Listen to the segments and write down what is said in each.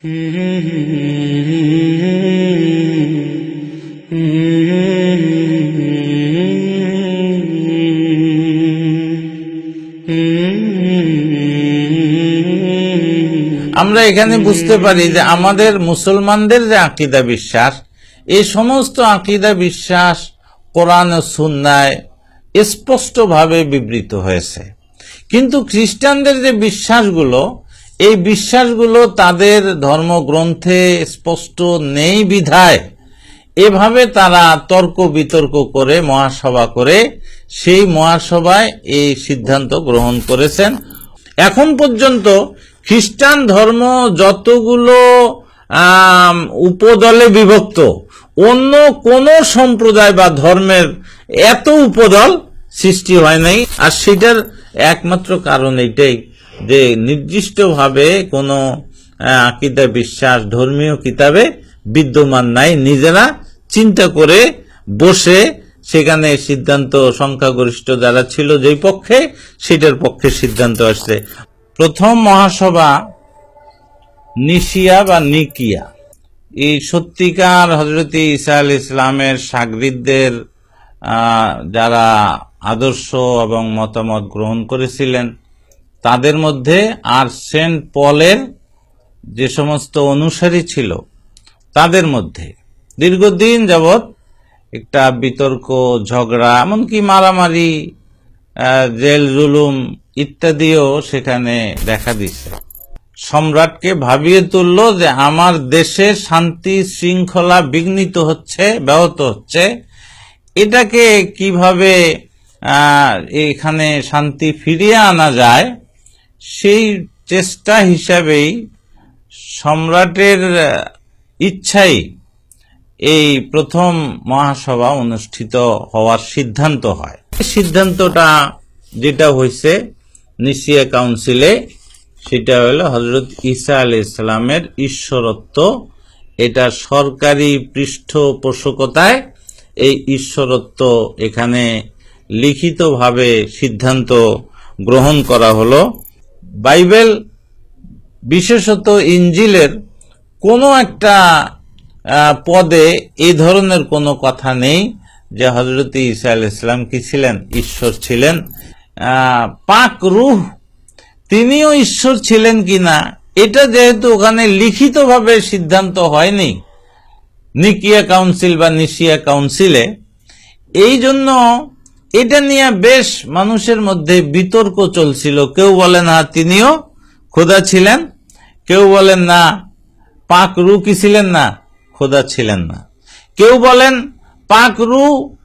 আমরা এখানে বুঝতে পারি যে আমাদের মুসলমানদের যে আকিদা বিশ্বাস, এই সমস্ত আকিদা বিশ্বাস কোরআন ও সুন্নায় স্পষ্টভাবে বিবৃত হয়েছে। কিন্তু খ্রিস্টানদের যে বিশ্বাসগুলো এই বিশ্বাসগুলো তাদের ধর্মগ্রন্থে স্পষ্ট নেই বিধায়। এভাবে তারা তর্ক বিতর্ক করে মহাসভা করে, সেই মহাসভায় এই সিদ্ধান্ত গ্রহণ করেছেন। এখন পর্যন্ত খ্রিস্টান ধর্ম যতগুলো উপদলে বিভক্ত, অন্য কোন সম্প্রদায় বা ধর্মের এত উপদল সৃষ্টি হয় নাই। আর সেটার একমাত্র কারণ এটাই যে নির্দিষ্টভাবে কোনো আহ, আকিদা বিশ্বাস ধর্মীয় কিতাবে বিদ্যমান নাই নিজেরা চিন্তা করে বসে সেখানে সিদ্ধান্ত সংখ্যাগরিষ্ঠ যারা ছিল যেই পক্ষে সেটার পক্ষে সিদ্ধান্ত আসছে। প্রথম মহাসভা নিশিয়া বা নিকিয়া। এই সত্যিকার হজরত ইসা আল ইসলামের সাগরিদদের যারা আদর্শ এবং মতামত গ্রহণ করেছিলেন তাদের মধ্যে আর সেন্ট পলের যে সমস্ত অনুসারী ছিল, তাদের মধ্যে। দীর্ঘদিন যাবৎ একটা বিতর্ক, ঝগড়া, এমনকি মারামারি জেল, জুলুম ইত্যাদিও সেখানে দেখা দিচ্ছে সম্রাটকে ভাবিয়ে তুলল যে আমার দেশে শান্তি শৃঙ্খলা বিঘ্নিত হচ্ছে, ব্যাহত হচ্ছে। এটাকে কীভাবে এখানে শান্তি ফিরিয়ে আনা যায় সেই চেষ্টা হিসাবেই সম্রাটের ইচ্ছাই এই প্রথম মহাসভা অনুষ্ঠিত হওয়ার সিদ্ধান্ত হয়। সিদ্ধান্তটা যেটা হয়েছে নিশিয়া কাউন্সিলে, সেটা হলো হজরত ঈসা আল ইসলামের ঈশ্বরত্ব। এটা সরকারি পৃষ্ঠপোষকতায় এই ঈশ্বরত্ব এখানে লিখিতভাবে সিদ্ধান্ত গ্রহণ করা হলো। বাইবেল বিশেষত ইঞ্জিলের কোনো একটা পদে এই ধরনের কোনো কথা নেই যে হজরত ইসা আল ইসলাম কি ছিলেন? ঈশ্বর ছিলেন। পাক রুহ, তিনিও ঈশ্বর ছিলেন কিনা, এটা যেহেতু ওখানে লিখিতভাবে সিদ্ধান্ত হয়নি, নিকিয়া কাউন্সিল বা নিশিয়া কাউন্সিলে, এই জন্য এটা নিয়ে বেশ মানুষের মধ্যে বিতর্ক চলছিল। কেউ বলেন না, তিনিও খোদা ছিলেন। কেউ বলেন না, পাক রু কি ছিলেন? না, খোদা ছিলেন না। কেউ বলেন, পাক রু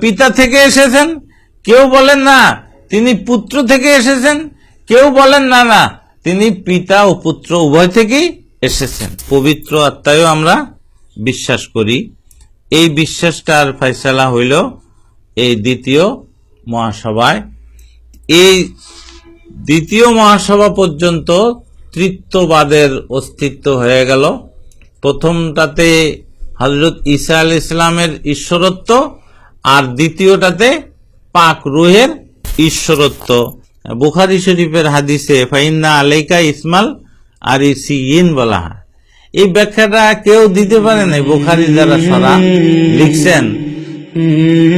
পিতা থেকে এসেছেন। কেউ বলেন, না, তিনি পুত্র থেকে এসেছেন। কেউ বলেন, না না, তিনি পিতা ও পুত্র উভয় থেকেই এসেছেন। পবিত্র আত্মায়ও আমরা বিশ্বাস করি। এই বিশ্বাসটার ফয়সালা হইল এই দ্বিতীয় মহাসভায়। এই দ্বিতীয় মহাসভা পর্যন্ত তৃত্ববাদের অস্তিত্ব হয়ে গেল। প্রথমটাতে হজরত ঈসা আল ইসলামের ঈশ্বরত্ব আর দ্বিতীয়টাতে পাক রুহের ঈশ্বরত্ব। বুখারি শরীফের হাদিসে, ফাইন্না আলাইকা ইসমাল আর ইসিন বলা এই ব্যাখ্যাটা কেউ দিতে পারে না বুখারি যারা সারা লিখছেন। Mm-hmm.